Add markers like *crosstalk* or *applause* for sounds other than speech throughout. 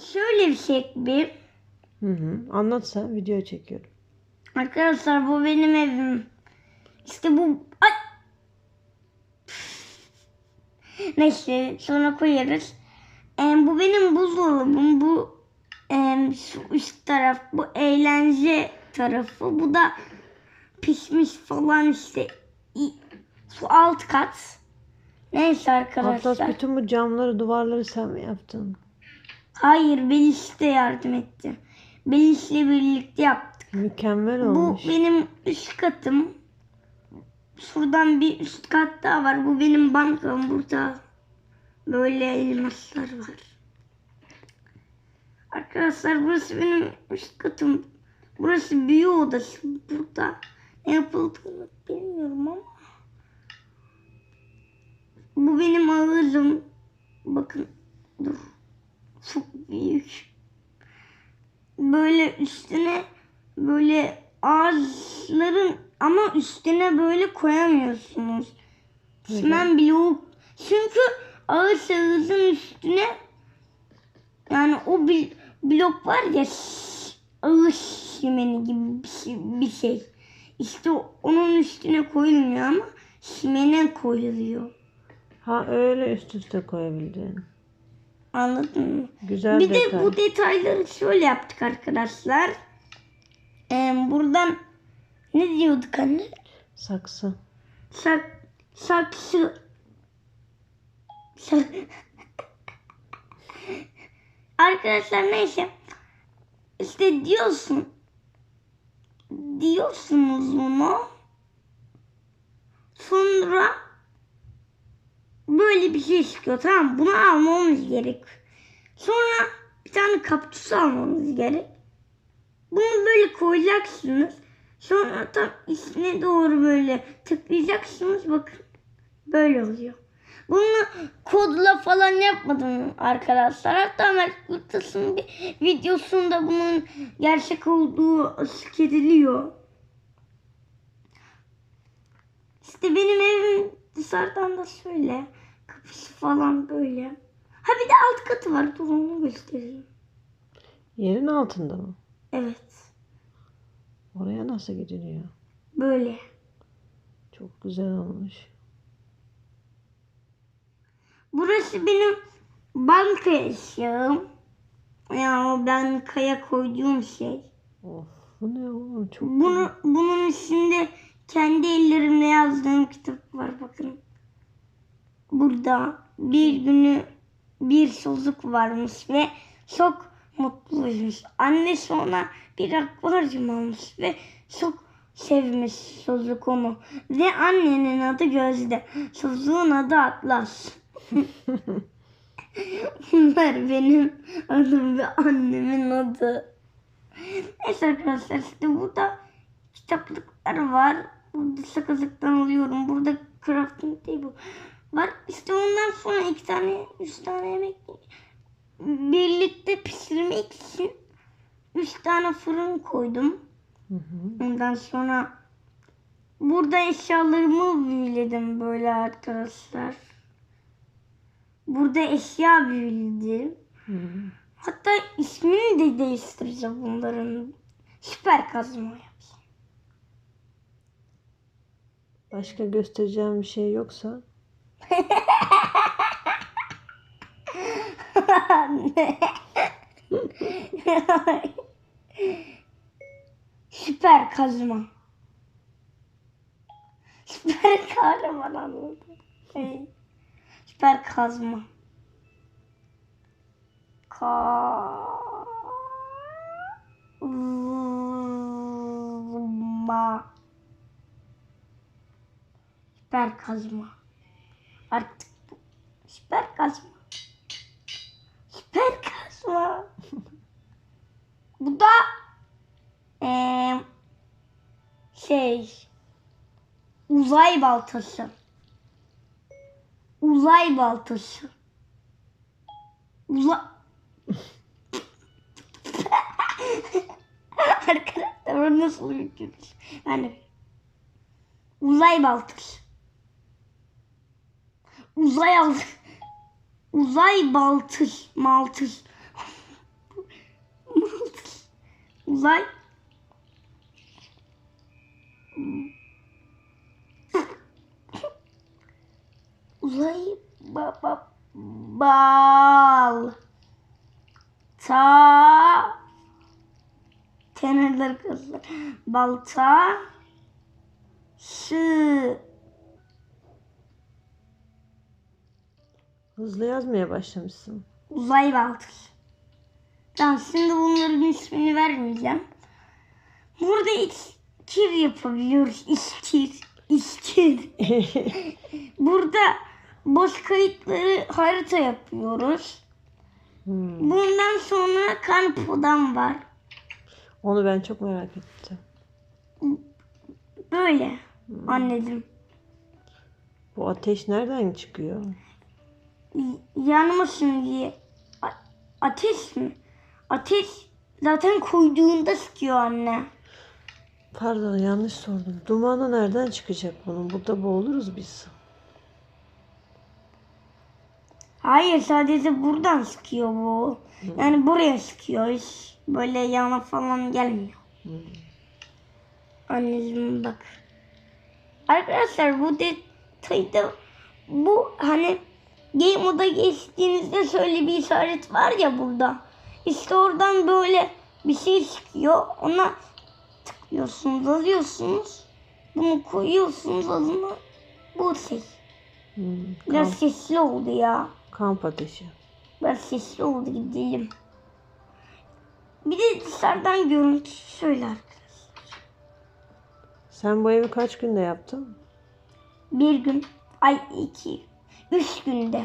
şöyle bir şey bir. Hı hı. Anlat sen video çekiyorum. Arkadaşlar bu benim evim. İşte bu... Ay! Neyse sonra koyarız. Ee, bu benim buzdolabım. Bu e, şu üst taraf. Bu eğlence tarafı. Bu da pişmiş falan işte. Şu alt kat. Neyse arkadaşlar. Atlas bütün bu camları duvarları sen mi yaptın? Hayır Beliş de yardım etti. Beliş'le birlikte yaptık. Mükemmel Bu olmuş. benim üst katım. Şuradan bir üst kat daha var. Bu benim bankam. Burada böyle elmaslar var. Arkadaşlar burası benim üst katım. Burası büyü odası. Burada ne yapıldığını bilmiyorum ama. Bu benim ağırım. Bakın dur. Çok büyük. Böyle üstüne böyle ağaçların ama üstüne böyle koyamıyorsunuz. Çimen bloğu. Çünkü ağaç ağacın üstüne yani o bl- blok var ya ağaç çimeni gibi bir şey, bir şey. İşte onun üstüne koyulmuyor ama çimene koyuluyor. Ha öyle üst üste koyabildin. Anladın mı? Güzel bir detay. de bu detayları şöyle yaptık arkadaşlar. Ee, buradan ne diyorduk anne? Saksı. Sak, saksı. Sak... *laughs* Arkadaşlar neyse. İşte diyorsun. Diyorsunuz bunu. Sonra böyle bir şey çıkıyor tamam mı? Bunu almamız gerek. Sonra bir tane kaktüs almamız gerek. Bunu böyle koyacaksınız. Sonra tam içine doğru böyle tıklayacaksınız. Bakın böyle oluyor. Bunu kodla falan yapmadım arkadaşlar. Hatta Mert Kurtas'ın bir videosunda bunun gerçek olduğu açık ediliyor. İşte benim evim dışarıdan da şöyle. Falan böyle. Ha bir de alt katı var. Dur onu göstereyim. Yerin altında mı? Evet. Oraya nasıl gidiliyor? Böyle. Çok güzel olmuş. Burası benim banka eşyam. Yani o bankaya koyduğum şey. Of bu ne oğlum çok Bunu, bunun içinde kendi ellerimle yazdığım kitap var bakın. Burada bir günü bir sözlük varmış ve çok mutluymuş. Annesi ona bir akvaryum almış ve çok sevmiş sözlük onu. Ve annenin adı Gözde. Sözlüğün adı Atlas. *laughs* Bunlar benim adım ve annemin adı. Neyse arkadaşlar işte burada kitaplıklar var. Burada sakızlıktan alıyorum. Burada crafting table var. İşte ondan sonra iki tane, üç tane yemek birlikte pişirmek için üç tane fırın koydum. Hı hı. Ondan sonra burada eşyalarımı büyüledim böyle arkadaşlar. Burada eşya büyüledim. Hı. Hatta ismini de değiştireceğim bunların. Süper kazma yapacağım. Başka göstereceğim bir şey yoksa Süper kazma. Süper kahraman anladım. Evet. Süper kazma. Kazma. Süper kazma. Artık. Süper kazma. Süper kazma. bu da eee, şey uzay baltası. Uzay baltası. Uzay *laughs* Arkadaşlar nasıl gülüş? Yani uzay baltası. Uzay al uzay baltış maltış. Baltız. Uzay. Uzay ba, ba, bal ta kenarları kızlar. Balta şı Hızlı yazmaya başlamışsın. uzay baltası. Tamam şimdi bunların ismini vermeyeceğim. Burada iskir yapabiliyoruz. İskir. İskir. *laughs* Burada boş kayıtları harita yapıyoruz. Hmm. Bundan sonra karpodan var. Onu ben çok merak ettim. Böyle anneciğim. Bu ateş nereden çıkıyor? Yanmasın diye. A- ateş mi? Ateş zaten koyduğunda sıkıyor anne. Pardon yanlış sordum. Dumanı nereden çıkacak bunun? Burada boğuluruz biz. Hayır sadece buradan sıkıyor bu. Yani buraya sıkıyor. Hiç böyle yana falan gelmiyor. Hmm. Anneciğim bak. Arkadaşlar bu detayı da bu hani game moda geçtiğinizde şöyle bir işaret var ya burada. İşte oradan böyle bir şey çıkıyor. Ona tıklıyorsunuz, alıyorsunuz. Bunu koyuyorsunuz adına. Bu şey. Hmm. Biraz Kamp, sesli oldu ya. kamp ateşi. Biraz sesli oldu gidelim. Bir de dışarıdan görüntü şöyle arkadaşlar. Sen bu evi kaç günde yaptın? Bir gün, ay iki, üç günde.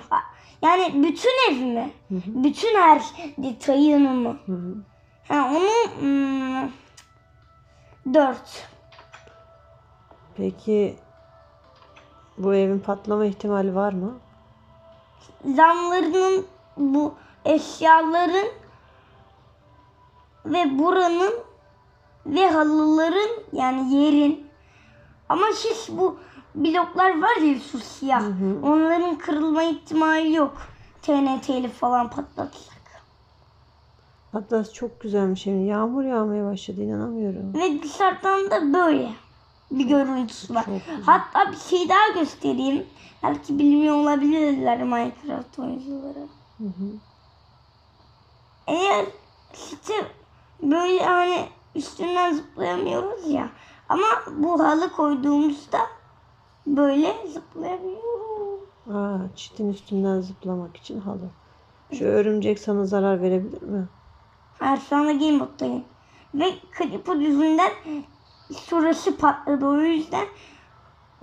Yani bütün ev mi? Hı hı. Bütün her detayını mı? Hı hı. Ha, onu hmm, dört. Peki bu evin patlama ihtimali var mı? Zamlarının bu eşyaların ve buranın ve halıların yani yerin ama şiş bu bloklar var ya şu siyah Hı hı. onların kırılma ihtimali yok. TNT'li falan patlatsak. Hatta çok güzelmiş evin. Yağmur yağmaya başladı inanamıyorum. Ve dışarıdan da böyle bir görüntüsü var. Hatta bir şey daha göstereyim. Belki bilmiyor olabilirler Minecraft oyuncuları. Hı hı. Eğer işte böyle hani üstünden zıplayamıyoruz ya. Ama bu halı koyduğumuzda böyle zıplayabiliyoruz. Aa, çitin üstünden zıplamak için halı. Şu örümcek sana zarar verebilir mi? Her şu anda game moddayım. Ve Creeper yüzünden şurası patladı. O yüzden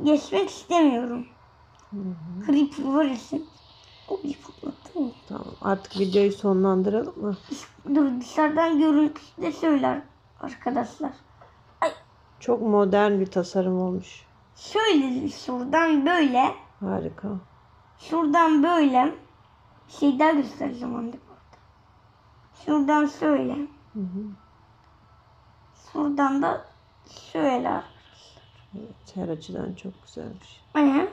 geçmek istemiyorum. Hı hı. Creeper var için. O bir patlattı mı? Tamam artık videoyu sonlandıralım mı? Dur dışarıdan görüntüsü de söyler arkadaşlar. Çok modern bir tasarım olmuş. Şöyle şuradan böyle. Harika. Şuradan böyle. Şey daha göstereceğim anne bu arada. Şuradan şöyle. Hı hı. Şuradan da şöyle. Evet, her açıdan çok güzelmiş. Aynen.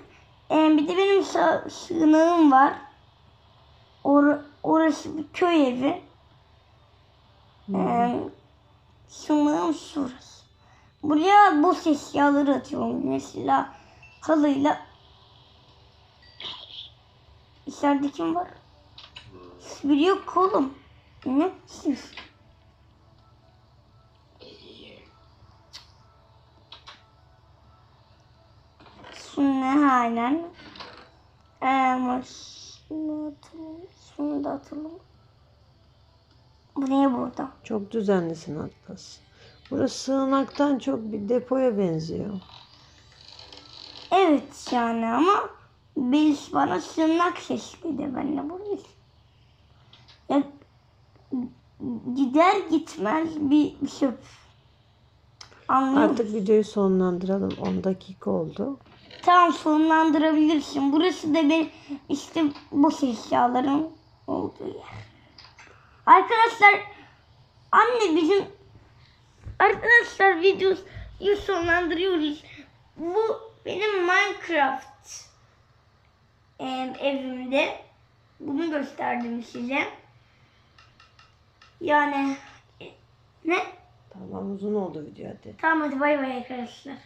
Ee, bir de benim sığ- sığınağım var. Or orası bir köy evi. Ee, sığınağım şurası. Buraya boş eşyaları atıyorum. Mesela halıyla. İçeride kim var? Biri yok oğlum. Ne? Siz. Şunu aynen. Ee, şunu. Şunu da atalım. Bu ne burada? Çok düzenlisin Atlas. Burası sığınaktan çok bir depoya benziyor. Evet yani ama biz bana sığınak seçmedi ben de buradayım. Ya, gider gitmez bir, bir şey. Anlıyor musun? Artık videoyu sonlandıralım. 10 dakika oldu. Tamam sonlandırabilirsin. Burası da benim işte boş eşyalarım olduğu yer. Arkadaşlar anne bizim arkadaşlar videoyu sonlandırıyoruz. Bu benim Minecraft evimde. Bunu gösterdim size. Yani Tamam uzun oldu video hadi. Tamam hadi bay bay arkadaşlar.